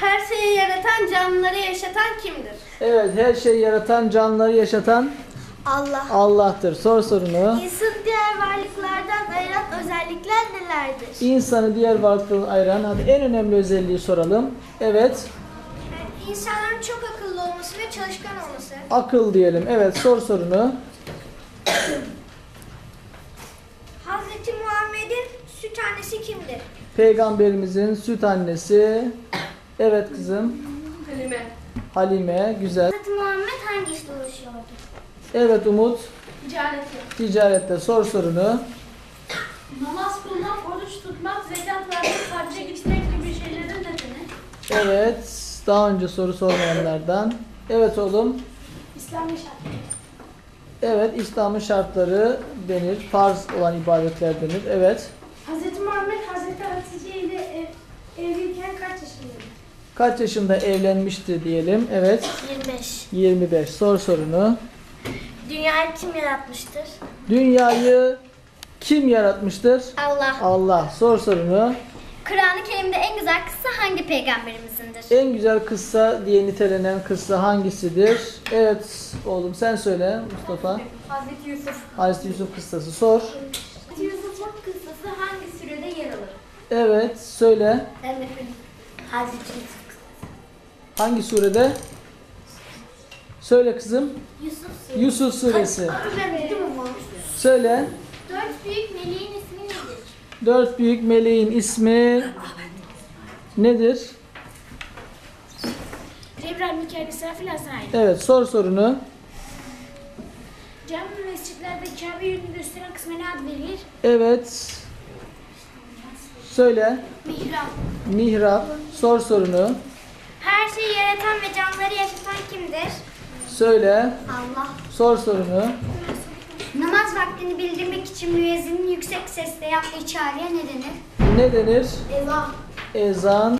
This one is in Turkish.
Her şeyi yaratan, canlıları yaşatan kimdir? Evet, her şeyi yaratan, canlıları yaşatan Allah. Allah'tır. Sor sorunu. İnsanı diğer varlıklardan ayıran özellikler nelerdir? İnsanı diğer varlıklardan ayıran, hadi en önemli özelliği soralım. Evet, İnsanların çok akıllı olması ve çalışkan olması. akıl diyelim. Evet, sor sorunu. Hazreti Muhammed'in süt annesi kimdir? Peygamberimizin süt annesi. Evet kızım. Halime. Halime, güzel. Hazreti Muhammed hangi işte uğraşıyordu? Evet Umut, Ticareti. ticarette sor sorunu. Namaz kılmak, oruç tutmak, zekat vermek, hacca gitmek gibi şeylerin nedeni Evet, daha önce soru sormayanlardan. Evet oğlum. İslami şartları. Evet, İslam'ın şartları denir. Farz olan ibadetler denir. Evet. Kaç yaşında evlenmişti diyelim. Evet. 25. 25. Sor sorunu. Dünyayı kim yaratmıştır? Dünyayı kim yaratmıştır? Allah. Allah. Sor sorunu. Kur'an-ı Kerim'de en güzel kıssa hangi peygamberimizin?dir? En güzel kıssa diye nitelenen kıssa hangisidir? Evet oğlum sen söyle Mustafa. Hz. Yusuf. Hazreti Yusuf kıssası sor. Yusuf'un kıssası hangi sürede yer alır? Evet söyle. Hazreti Yusuf. Hangi surede? Söyle kızım. Yusuf Yusuf suresi. Bildim ama. Söyle. Dört büyük meleğin ismi nedir? Dört büyük meleğin ismi nedir? Cebrail, Mikail, İsrafil, Azrail. Evet sor sorunu. Cami ve mescitlerde Kabe yönünü gösteren kısmına ne ad verilir? Evet. Söyle. Mihrap. Mihrap. Sor sorunu. Her şeyi yaratan ve canlıları yaşatan kimdir? Söyle. Allah. Sor sorunu. Namaz vaktini bildirmek için müezzinin yüksek sesle yaptığı çağrıya ne denir? Ne denir? Allah. Ezan.